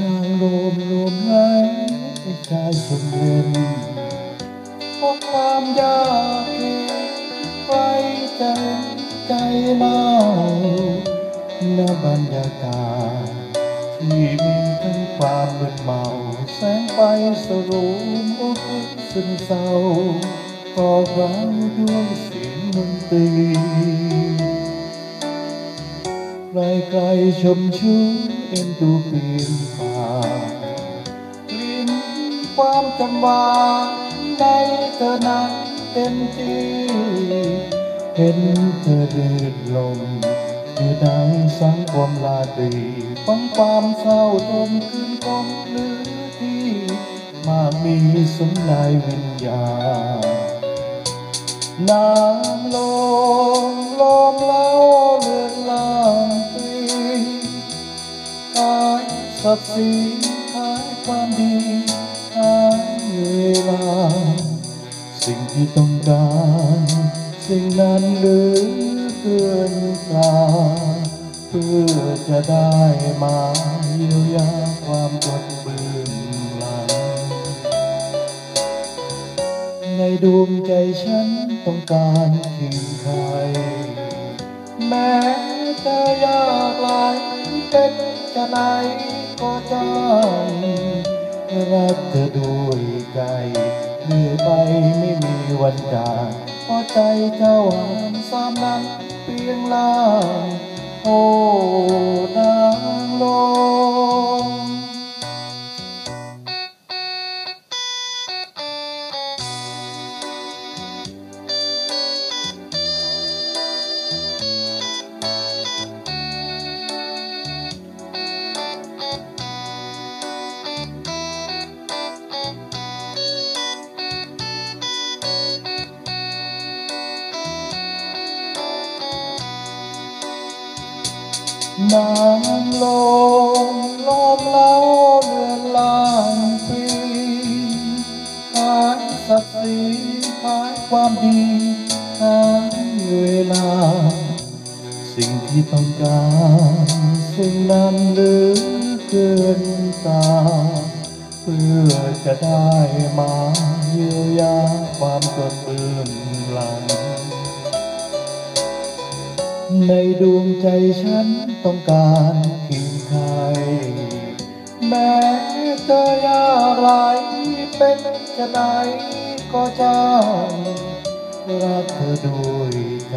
นางโรมให้ใจชมเย็นเพราะความยากเย็นใครจเห็นใจเล่าณบรรยากาศที่มีทั้งความมึนเมา แสงไฟสรุมอกซึมเศร้าก็ร้าวด้วยเสียงดนตรี ไกลไกลชมชูเอ็นดูเปลี่ยนผ่าลิ้มความจำวาในเธอนั้นเต็มที่เห็นเธอเดินลงอยู่ในสังความลาตีฟังความเศร้าทนคืนกลมหรือที่มามีสมนายวิญญาณน้ำ สัตว์สีหายความดีหายเวลา สิ่งที่ต้องการ สิ่งนั้นเหลือเกินกลาเพื่อจะได้มาเยียวยาความกดเบื้องหลังในดวงใจฉันต้องการเคียงใคร แม้จะยากลายเป็นจะไหน ก็ใจรักเธอด้วยใจเรื่อยไปไม่มีวันจากเพราะใจเจ้าหามสามนั้นเปลี่ยนลางโอ้นางโล นางลมลมเล่าเรือนลางปีหายสักสีหายความดีหายเวลา สิ่งที่ต้องการสิ่งนั้นเหลือเกินตา เพื่อจะได้มาเยียวยาความกดเบื้องหลัง ในดวงใจฉันต้องการเคียงใคร แม้จะยากหลายเป็นจะไหนก็จะรักเธอด้วยใจ